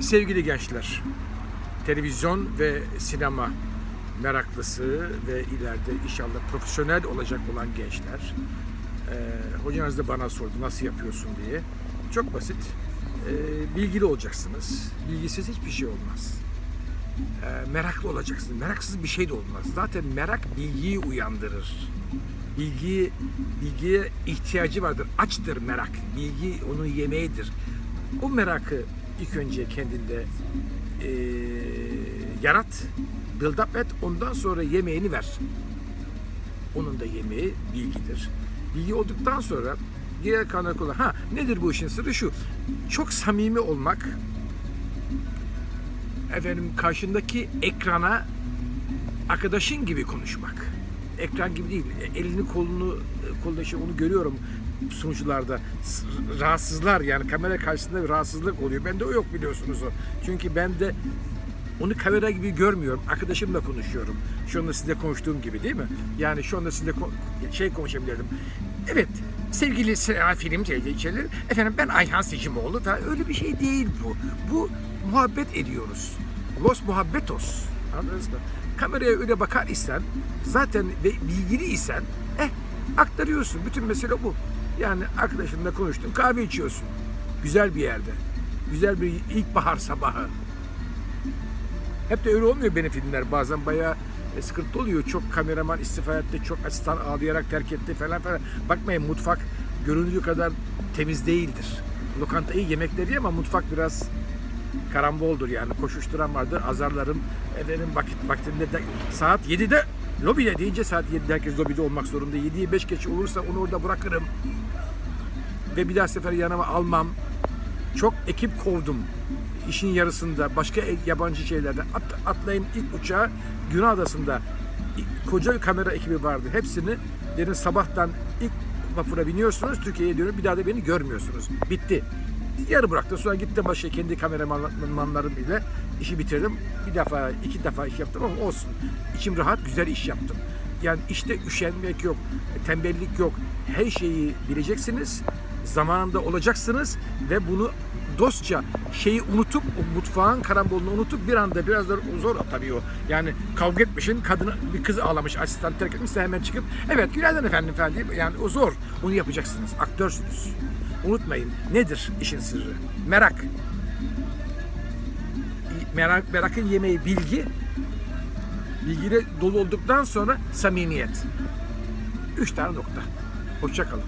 Sevgili gençler, televizyon ve sinema meraklısı ve ileride inşallah profesyonel olacak olan gençler. Ee, hocanız da bana sordu nasıl yapıyorsun diye. Çok basit. Ee, bilgili olacaksınız. Bilgisiz hiçbir şey olmaz. Ee, meraklı olacaksınız. Meraksız bir şey de olmaz. Zaten merak bilgiyi uyandırır. Bilgi, bilgiye ihtiyacı vardır. Açtır merak. Bilgi onun yemeğidir. O merakı ilk önce kendinde eee, yarat, build up et, ondan sonra yemeğini ver. Onun da yemeği bilgidir. Bilgi olduktan sonra diğer kaynak olan, ha nedir bu işin sırrı şu, çok samimi olmak, efendim karşındaki ekrana arkadaşın gibi konuşmak. Ekran gibi değil. E, Elini kolunu kolunda işte onu görüyorum sunucularda. Rahatsızlar yani kamera karşısında bir rahatsızlık oluyor. Bende o yok biliyorsunuz o. Çünkü ben de onu kamera gibi görmüyorum. Arkadaşımla konuşuyorum. Şu anda sizinle konuştuğum gibi değil mi? Yani şu anda ko- şey konuşabilirdim. Evet, sevgili film seyircileri, efendim ben Ayhan Sicimoğlu falan öyle bir şey değil bu. Bu muhabbet ediyoruz. Los muhabbetos. Anladınız mı? Kameraya öyle bakar isen, zaten ve bilgili isen, eh aktarıyorsun. Bütün mesele bu. Yani arkadaşınla konuştun, kahve içiyorsun. Güzel bir yerde. Güzel bir ilkbahar sabahı. Hep de öyle olmuyor benim filmler. Bazen bayağı e, sıkıntı oluyor. Çok kameraman istifa etti, çok asistan ağlayarak terk etti falan falan. Bakmayın mutfak göründüğü kadar temiz değildir. Lokanta iyi yemekleri ama mutfak biraz karamboldur yani. Koşuşturan vardır, azarlarım. Efendim vakit vaktinde de, saat 7'de lobide deyince saat 7'de herkes lobide olmak zorunda. 7'yi 5 geç olursa onu orada bırakırım. Ve bir daha sefer yanıma almam. Çok ekip kovdum. İşin yarısında başka e- yabancı şeylerde at, atlayın ilk uçağa Güney Adası'nda koca bir kamera ekibi vardı. Hepsini derin sabahtan ilk vapura biniyorsunuz Türkiye'ye dönüp bir daha da beni görmüyorsunuz. Bitti. Yarı bıraktı. Sonra gittim başka kendi kameramanlarım ile işi bitirdim. Bir defa, iki defa iş yaptım ama olsun. İçim rahat, güzel iş yaptım. Yani işte üşenmek yok, tembellik yok. Her şeyi bileceksiniz, zamanında olacaksınız ve bunu dostça şeyi unutup, o mutfağın karambolunu unutup bir anda biraz da zor tabii o. Yani kavga etmişin, kadını bir kız ağlamış, asistan terk etmişse hemen çıkıp evet günaydın efendim falan deyip yani o zor. Onu yapacaksınız. Aktörsünüz. Unutmayın nedir işin sırrı? Merak. Merak, merakın yemeği bilgi, bilgiyle dolu olduktan sonra samimiyet. Üç tane nokta. Hoşça kalın.